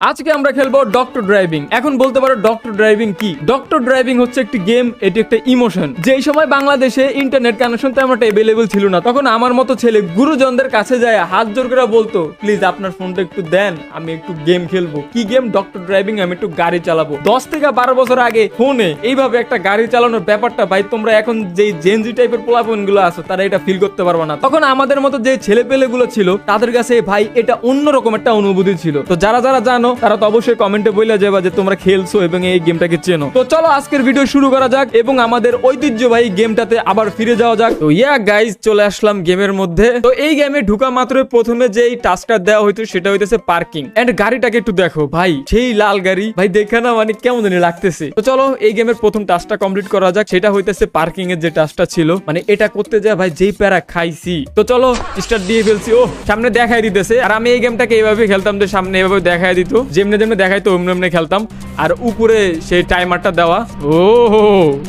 আজকে আমরা খেলব ডক্টর ড্রাইভিং এখন বলতে পারো ডক্টর ড্রাইভিং কি? ডক্টর ড্রাইভিং হচ্ছে একটি গেম এটি একটা ইমোশন যেই সময় বাংলাদেশে ইন্টারনেট কানেকশন তেমন অ্যাভেলেবল ছিল না, তখন আমার মতো ছেলে গুরুজনদের কাছে যায় হাত জোর করে বলতো প্লিজ আপনার ফোনটা একটু দেন, আমি একটু গেম খেলব। কি গেম ডক্টর ড্রাইভিং আমি একটু গাড়ি চালাবো। দশ থেকে বারো বছর আগে ফোনে এইভাবে একটা গাড়ি চালানোর ব্যাপারটা, ভাই, তোমরা এখন যেই জেনজি টাইপের পোলাপনগুলো আছো, তারা এটা ফিল করতে পারবে না। তখন আমাদের মতো যে ছেলে পেলে গুলো ছিল, তাদের কাছে, ভাই, এটা অন্যরকম একটা অনুভূতি ছিল। তো যারা যারা জানো তারা তো অবশ্যই কমেন্টে বলে যাবা যে তোমরা খেলছো এবং এই গেমটাকে চেনো। তো চলো আজকের ভিডিও শুরু করা যাক এবং আমাদের ঐতিহ্যবাহী গেমটাতে আবার ফিরে যাওয়া যাক। তো ইয়া গাইজ চলে আসলাম গেমের মধ্যে। তো এই গেমে ঢুকা মাত্র প্রথমে যে এই টাস্কটা দেওয়া হইতো সেটা হইতেছে পার্কিং এন্ড গাড়িটাকে একটু দেখো, ভাই, সেই লাল গাড়ি। ভাই, দেখে না মানে কেমন জানি লাগতেছে। তো চলো এই গেমের প্রথম টাস্কটা কমপ্লিট করা যাক। সেটা হইতেছে পার্কিং এর যে টাস্কটা ছিল। মানে এটা করতে যা, ভাই, যেই প্যারা খাইছি। তো চলো স্টার্ট দিয়ে ফেলছি। ও সামনে দেখাই দিতেছে। আর আমি এই গেমটাকে এইভাবে খেলতাম যে সামনে এভাবে দেখাই দিত। যেমনি যেমনি দেখাইতো অমনি অমনি খেলতাম। আর উপরে সেই টাইমারটা দেওয়া। ও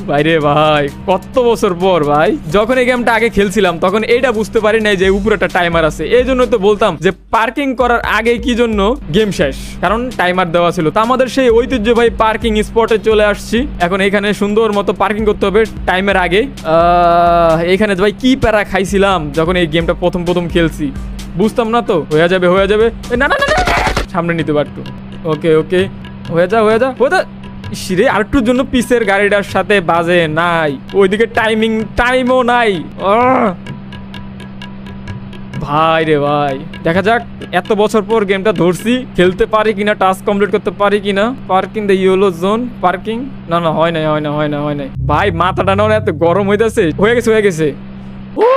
ভাইরে ভাই কত বছর পর ভাই। যখন এই গেমটা আগে খেলছিলাম তখন এইটা বুঝতে পারি নাই যে উপরে একটা টাইমার আছে। এই জন্য তো বলতাম যে পার্কিং করার আগে কি জন্য গেম শেষ। কারণ টাইমার দেওয়া ছিল। তো আমাদের সেই ঐতিহ্য ভাই পার্কিং স্পটে চলে আসছি। এখন এখানে সুন্দর মতো পার্কিং করতে হবে টাইমের আগে। এখানে ভাই কি প্যারা খাইছিলাম যখন এই গেমটা প্রথম প্রথম খেলছি। বুঝতাম না তো? হয়ে যাবে হয়ে যাবে। না, না, সামনে নিতে পারতো। ওকে ওকে। হয়ে যা হয়ে যা হয়ে যা। সিরে আরেকটুর জন্য পিসের গাড়িটার সাথে বাজে নাই। ওইদিকে টাইমিং টাইমও নাই! ভাই রে ভাই, দেখা যাক এত বছর পর গেমটা ধরছি, খেলতে পারি কিনা টাস্ক কমপ্লিট করতে পারি কিনা। Parking the yellow zone parking না না, হয় নাই, হয় না হয় না হয় নাই। ভাই, মাথাটা না এত গরম হইতাছে। হয়ে গেছে হয়ে গেছে। ও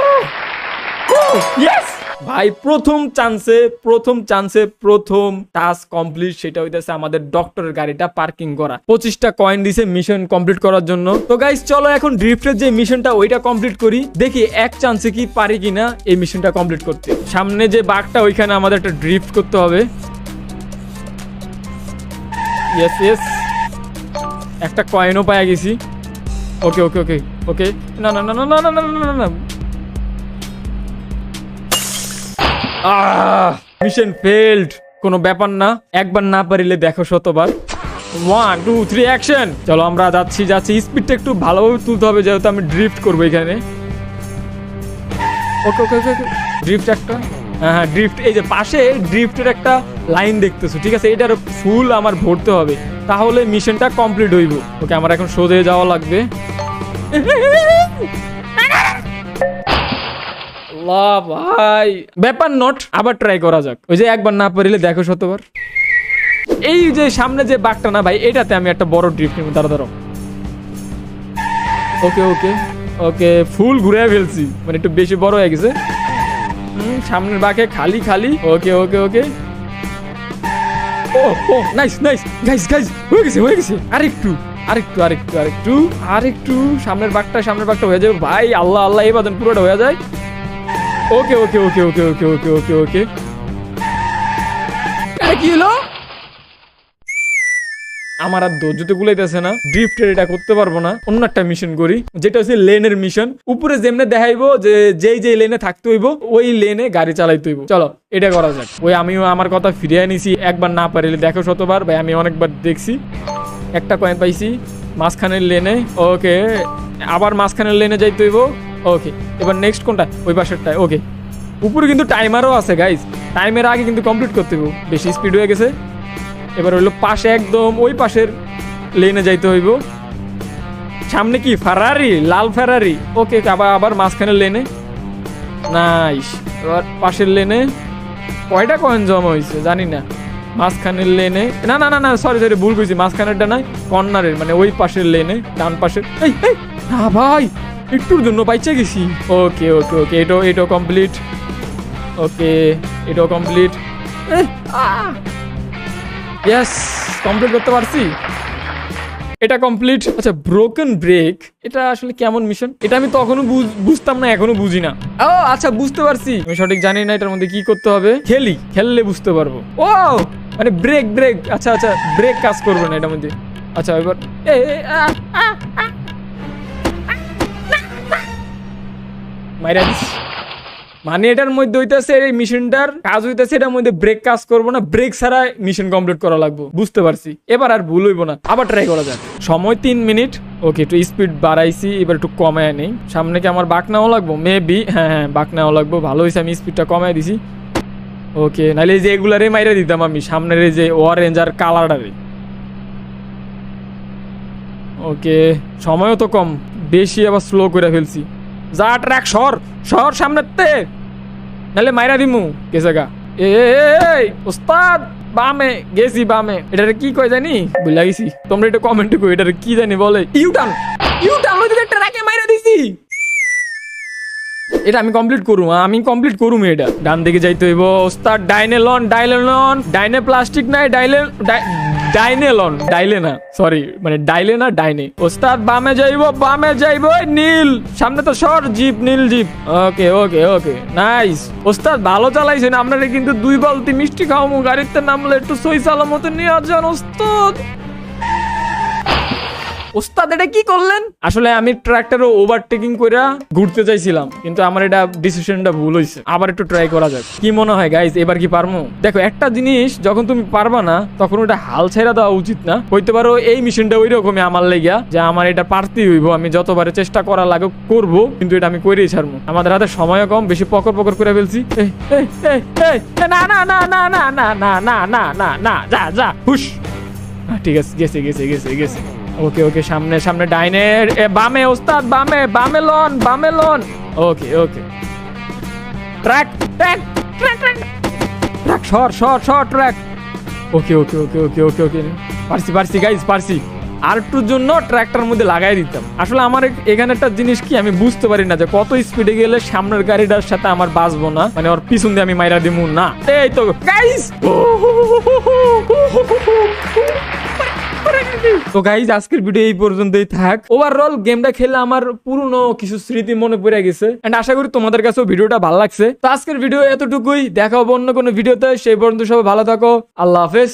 ইয়েস ভাই প্রথম চান্সে প্রথম চান্সে প্রথম টাস্ক কমপ্লিট সেটা হইতেছে আমাদের ডক্টরের গাড়িটা পার্কিং করা পঁচিশটা কয়েন দিছে মিশন কমপ্লিট করার জন্য তো গাইস চলো এখন ড্রিফটের যে মিশনটা ওইটা কমপ্লিট করি দেখি এক চান্সে কি পারি কিনা এই মিশনটা কমপ্লিট করতে সামনে যে বাঘটা ওইখানে আমাদের একটা ড্রিফট করতে হবে ইয়েস ইয়েস একটা কয়েনও পাই গেছি ওকে ওকে ওকে ওকে না না না না না না না না না মিশন ফেলড কোনো ব্যাপার না, একবার না পারিলে দেখো শতবার। ওয়ান টু থ্রি অ্যাকশন চলো আমরা যাচ্ছি যাচ্ছি। স্পিডটা একটু ভালোভাবে তুলতে হবে, যেহেতু আমি ড্রিফট করব এখানে। ওকে ওকে ওকে ড্রিফট একটা? হ্যাঁ হ্যাঁ ড্রিফট এই যে পাশে ড্রিফটের একটা লাইন দেখতেছো, ঠিক আছে? এটার ফুল আমার ভরতে হবে। তাহলে মিশনটা কমপ্লিট হইব। ওকে আমার এখন সোজে যাওয়া লাগবে। ভাই। ব্যাপার নট আবার ট্রাই করা যাক। ওই যে একবার না পারিলে দেখো শতবার। এই যে সামনে যে বাঘটা না ভাই, এটাতে আমি একটা বড় ড্রিফট নিব, দাঁড়া দাঁড়ো ওকে ওকে ওকে, ফুল ঘুরে ফেলছি। মানে একটু বেশি বড় হয়ে গেছে। সামনের বাঘে খালি খালি। Okay okay okay. Oh nice nice guys guys হয়ে গেছে হয়ে গেছে। আরেকটু আরেকটু আরেকটু আরেকটু। আরেকটু, সামনের বাঘটা সামনের বাঘটা হয়ে যাবে। ভাই, আল্লাহ আল্লাহ, এই বাদন পুরোটা হয়ে যায়। ওকে okay okay okay okay okay okay ওকে কি হলো? আমার আর ধৈর্যতে গুলাইতেছে না ড্রিফটের এটা করতে পারব না। অন্য একটা মিশন করি যেটা হচ্ছে লেনের মিশন উপরে যেমনে দেখাইবো যে যেই যেই লেনে থাকতে হইব ওই লেনে গাড়ি চালাইতে হইব। চলো এটা করা যাক। ওই আমিও আমার কথা ফিরিয়ে নিছি একবার না পারিলে দেখো শতবার। ভাই আমি অনেকবার দেখছি। একটা কয়েন পাইছি মাঝখানের লেনে। ওকে আবার মাঝখানের লেনে যাইতে হইব। ওকে এবার নেক্সট কোনটা? ওই পাশেরটায় ওকে উপরে কিন্তু টাইমারও আছে গাইজ টাইমের আগে কিন্তু কমপ্লিট করতে হইব। বেশি স্পিড হয়ে গেছে। এবার হইল পাশে একদম ওই পাশের লেনে যাইতে হইব। সামনে কি? ফারারি লাল ফেরারি ওকে আবার আবার মাঝখানের লেনে নাইস এবার পাশের লেনে কয়টা কয়েন জমা হয়েছে জানি না। মাঝখানের লেনে না না না না সরি সরি ভুল করেছি মাঝখানেরটা নাই কর্নারের মানে ওই পাশের লেনে ডান পাশের। না, ভাই! একটুর জন্য পাইছে গেছি। ওকে ওকে ওকে এটাও এটাও কমপ্লিট ওকে এটাও কমপ্লিট ইয়েস কমপ্লিট করতে পারছি। এটা কমপ্লিট আচ্ছা ব্রোকেন ব্রেক এটা আসলে কেমন মিশন এটা আমি তখনও বুঝ- বুঝতাম না এখনও বুঝি না। ও আচ্ছা বুঝতে পারছি। আমি সঠিক জানি না এটার মধ্যে কি করতে হবে। খেলি, খেললে বুঝতে পারব। ও! মানে ব্রেক ব্রেক আচ্ছা আচ্ছা ব্রেক কাজ করবে না এটার মধ্যে। আচ্ছা এবার মাইরা দিস মানে এটার মধ্যে হইতেছে এই মেশিনটার কাজ হইতেছে, এটার মধ্যে ব্রেক কাজ করব না ব্রেক ছাড়া মিশন কমপ্লিট করা লাগবে। বুঝতে পারছি। এবার আর ভুল হইব না। আবার ট্রাই করা যাক। সময় তিন মিনিট ওকে একটু স্পিড বাড়াইছি, এবার একটু কমায় নেই। সামনে কি আমার বাক নেওয়া লাগবো? মেবি হ্যাঁ হ্যাঁ বাক নেওয়া লাগবো। ভালো হয়েছে আমি স্পিডটা কমায় দিছি। ওকে নাহলে যে এগুলারে মাইরা দিতাম আমি, সামনের এই যে অরেঞ্জ আর কালারটারে। ওকে সময়ও তো কম। বেশি আবার স্লো করে ফেলছি। যা ট্র্যাক সর সর সামনের তে নাহলে মাইরা দিমু গেছে গা এই, ওস্তাদ, বামে, গেছি বামে। এটারে কি কয় জানি? বুঝলা গেছি তোমরা এটা কমেন্টে কই এটারে কি জানি বলে। ইউটার্ন ইউটার্ন ওই দিকে ট্রাকে মাইরা দিছি। এটা আমি কমপ্লিট করুম আমি কমপ্লিট করুম এটা। ডান দিকে যাইতে হইব, ওস্তাদ ডাইনে লন ডাইলে লন ডাইনে প্লাস্টিক নাই, ডাইলে ডাই- ডাইনে লন, ডাইলে না সরি মানে ডাইলে না, ডাইনে। ওস্তাদ, বামে যাইবো বামে যাইবো নীল, সামনে তো সর, জিপ, নীল jeep. Okay okay okay nice ওস্তাদ, ভালো চালাইছেন, আপনারা কিন্তু দুই বালতি মিষ্টি খাওয়ামো, গাড়িতে নামলে একটু সই চালামতো নিয়ে যান ওস্তাদ। ওস্তাদ এটা কি করলেন আসলে আমি ট্রাক্টরে ওভারটেকিং কইরা ঘুরতে চাইছিলাম কিন্তু আমার এটা ডিসিশনটা ভুল হয়েছে আবার একটু ট্রাই করা যাক কি মনে হয় গাইজ এবার কি পারমু দেখো একটা জিনিস যখন তুমি পারবা না তখন ওটা হাল ছেড়া দেওয়া উচিত না হইতে পারো এই মিশনটা ওই রকমই আমার লেগা যে আমার এটা পারতেই হইব আমি যতবারে চেষ্টা করা লাগে করব কিন্তু এটা আমি করেই ছাড়বো আমাদের হাতে সময় কম বেশি পকর পকর করে ফেলছি না না না না না না না না না না না যা যা হুশ ঠিক আছে গেছে গেছে গেছে গেছে ওকে ওকে সামনে সামনে ডাইনে এ, বামে ওস্তাদ বামে বামে লন বামে loan. Okay okay track track track track track সর সর সর ট্র্যাক ওকে ওকে ওকে ওকে ওকে ওকে পারছি পারছি গাইজ পারছি আর একটুর জন্য ট্র্যাকটার মধ্যে লাগাই দিতাম। আসলে আমার এখানে একটা জিনিস কি আমি বুঝতে পারি না যে কত স্পিডে গেলে সামনের গাড়িটার সাথে আমার বাঁচবো না। মানে ওর পিছন দিয়ে আমি মাইরা দিমু না। এই তো গাইজ তো গাইজ আজকের ভিডিও এই পর্যন্তই থাক। ওভারঅল গেমটা খেলে আমার পুরনো কিছু স্মৃতি মনে পড়ে গেছে। এন্ড আশা করি তোমাদের কাছেও ভিডিওটা ভালো লাগছে। তো আজকের ভিডিও এতটুকুই। দেখা হবে অন্য কোনো ভিডিওতে সেই পর্যন্ত সবাই ভালো থাকো। আল্লাহ হাফেজ।